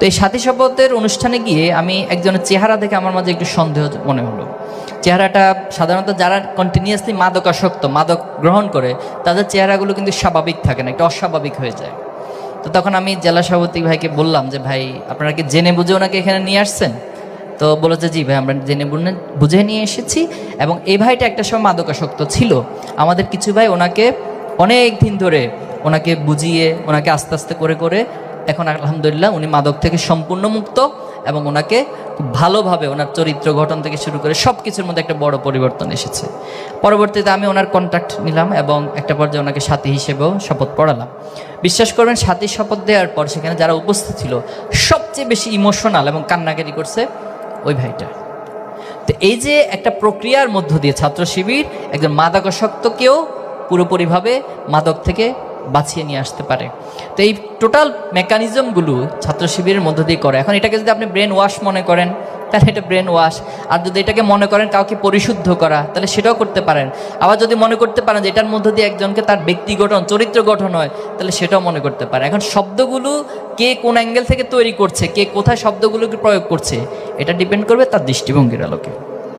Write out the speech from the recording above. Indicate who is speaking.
Speaker 1: তো এই সাথী শপথের অনুষ্ঠানে গিয়ে আমি একজনের চেহারা দেখে আমার মাঝে একটু সন্দেহ মনে হলো। চেহারাটা সাধারণত যারা কন্টিনিউয়াসলি মাদকাসক্ত, মাদক গ্রহণ করে, তাদের চেহারাগুলো কিন্তু স্বাভাবিক থাকে না, একটু অস্বাভাবিক হয়ে যায়। তো তখন আমি জেলা সভাপতি ভাইকে বললাম যে, ভাই, আপনারা কি জেনে বুঝে ওনাকে এখানে নিয়ে আসছেন? তো বলেছে জি ভাই, আমরা জেনে বুঝে- নিয়ে এসেছি এবং এই ভাইটা একটা সময় মাদকাসক্ত ছিল। আমাদের কিছু ভাই ওনাকে অনেক দিন ধরে ওনাকে বুঝিয়ে, ওনাকে আস্তে আস্তে করে করে এখন আলহামদুলিল্লাহ উনি মাদক থেকে সম্পূর্ণ মুক্ত এবং ওনাকে ভালোভাবে ওনার চরিত্র গঠন থেকে শুরু করে সব কিছুর মধ্যে একটা বড় পরিবর্তন এসেছে। পরবর্তীতে আমি ওনার কন্ট্যাক্ট নিলাম এবং একটা পর্যায়ে ওনাকে সাথী হিসেবেও শপথ পড়ালাম। বিশ্বাস করবেন, সাথী শপথ দেওয়ার পর সেখানে যারা উপস্থিত ছিল, সবচেয়ে বেশি ইমোশনাল এবং কান্নাকারি করছে ওই ভাইটা। তো এই যে একটা প্রক্রিয়ার মধ্য দিয়ে ছাত্র শিবির একজন মাদকাসক্তকেও পুরোপুরিভাবে মাদক থেকে বাঁচিয়ে নিয়ে আসতে পারে। তো এই টোটাল মেকানিজমগুলো ছাত্র শিবিরের মধ্য দিয়ে করে। এখন এটাকে যদি আপনি ব্রেন ওয়াশ মনে করেন, তাহলে এটা ব্রেন ওয়াশ আর যদি এটাকে মনে করেন কাউকে পরিশুদ্ধ করা, তাহলে সেটাও করতে পারেন। আবার যদি মনে করতে পারেন যে এটার মধ্য দিয়ে একজনকে তার ব্যক্তি গঠন, চরিত্র গঠন হয়, তাহলে সেটাও মনে করতে পারে। এখন শব্দগুলো কে কোন অ্যাঙ্গেল থেকে তৈরি করছে, কে কোথায় শব্দগুলোকে প্রয়োগ করছে, এটা ডিপেন্ড করবে তার দৃষ্টিভঙ্গির আলোকে।